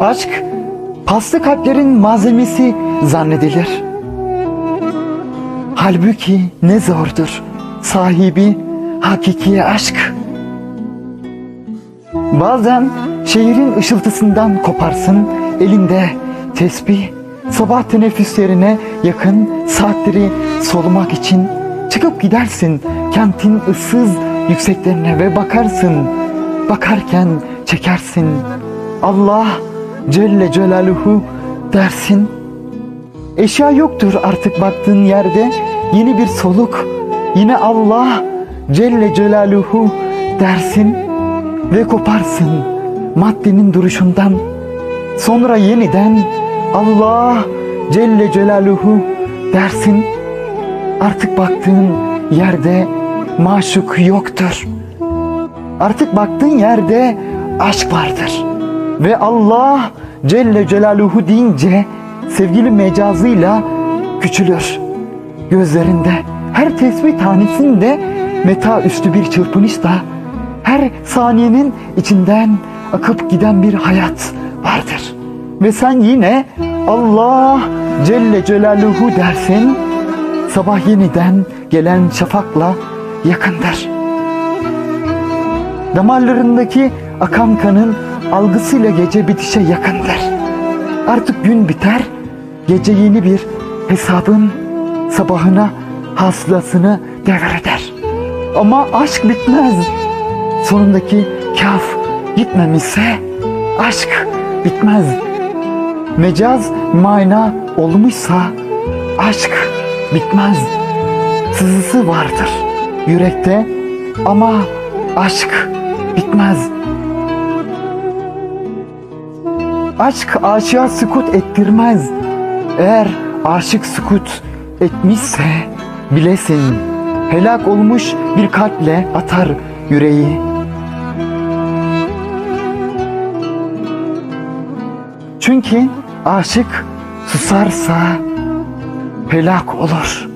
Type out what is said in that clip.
Aşk paslı kalplerin malzemesi zannedilir. Halbuki ne zordur sahibi hakiki aşk. Bazen şehrin ışıltısından koparsın elinde tesbih sabah teneffüslerine yakın saatleri solumak için çıkıp gidersin kentin ıssız yükseklerine ve bakarsın bakarken çekersin Allah Celle Celaluhu dersin Eşya yoktur artık baktığın yerde yeni bir soluk yine Allah Celle Celaluhu dersin ve koparsın maddenin duruşundan. Sonra yeniden Allah Celle Celaluhu dersin. Artık baktığın yerde maşuk yoktur. Artık baktığın yerde aşk vardır. Ve Allah Celle Celaluhu deyince sevgili mecazıyla küçülür. Gözlerinde her tesbih tanesinde meta üstü bir çırpınışta her saniyenin içinden akıp giden bir hayat vardır. Ve sen yine Allah Celle Celaluhu dersin. Sabah yeniden gelen şafakla yakındır. Damarlarındaki akan kanın algısıyla gece bitişe yakındır. Artık gün biter, gece yeni bir hesabın sabahına hasılasını devreder. Ama aşk bitmez. Sonundaki kaf gitmemişse aşk bitmez. Mecaz mana olmuşsa aşk bitmez. Sızısı vardır yürekte ama aşk bitmez. Aşk aşığa sükut ettirmez. Eğer aşık sükut etmişse bilesin helak olmuş bir kalple atar yüreği. Çünkü aşık susarsa helak olur.